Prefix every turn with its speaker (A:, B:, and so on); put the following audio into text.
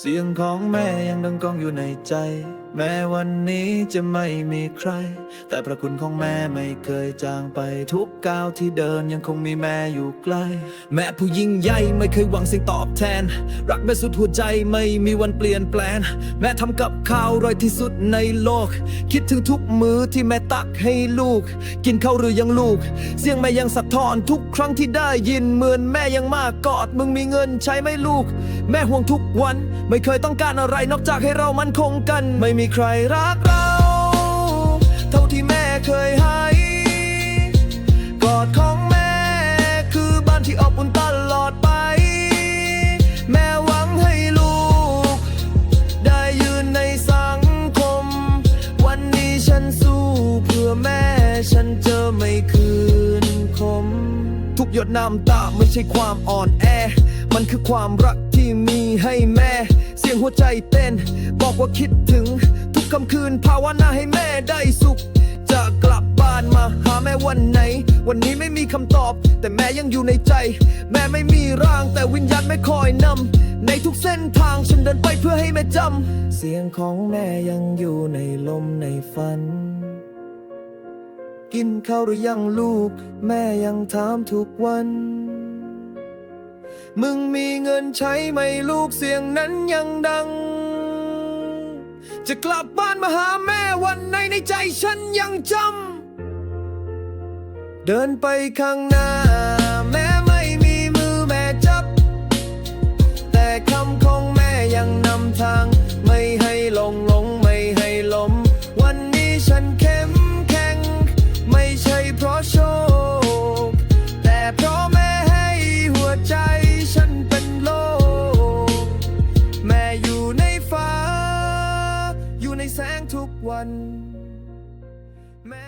A: เสียงของแม่ยังดังก้องอยู่ในใจแม้วันนี้จะไม่มีใคร แต่พระคุณของแม่ไม่เคยจางไปทุกก้าวที่เดินยังคงมีแม่อยู่ใกล้ แม่ผู้ยิ่งใหญ่ไม่เคยหวังสิ่งตอบแทน รักแม่สุดหัวใจไม่มีวันเปลี่ยนแปลง แม่ทำกับข้าวอร่อยที่สุดในโลก คิดถึงทุกมื้อที่แม่ตักให้ลูก กินข้าวหรือยังลูก เสียงแม่ยังสะท้อนทุกครั้งที่ได้ยินเหมือนแม่ยังมากกอดมึงมีเงินใช้ไหมลูก แม่ห่วงทุกวันไม่เคยต้องการอะไรนอกจากให้เรามันคงกันไม่มีใครรักเรา เท่าที่แม่เคยให้กอดของแม่คือบ้านที่อบอุ่นตลอดไป แม่หวังให้ลูก ได้ยืนในสังคม วันนี้ฉันสู้เพื่อแม่ฉันเจอไม่คืนคม ทุกหยดน้ำตาไม่ใช่ความอ่อนแอ มันคือความรักที่มีให้แม่ หัวใจเต้น บอกว่าคิดถึง ทุกคำคืนภาวนาให้แม่ได้สุข จะกลับบ้านมาหาแม่วันไหน วันนี้ไม่มีคำตอบ แต่แม่ยังอยู่ในใจ แม่ไม่มีร่างแต่วิญญาณไม่คอยนำในทุกเส้นทางฉันเดินไปเพื่อให้แม่จำเสียงของแม่ยังอยู่ในลมในฝัน กินข้าวหรือยังลูก แม่ยังถามทุกวัน มึงมีเงินใช้ไหมลูกเสียงนั้นยังดัง จะกลับบ้านมาหาแม่วันไหนในใจฉันยังจำ เดินไปข้างหน้า แสงทุกวัน แม้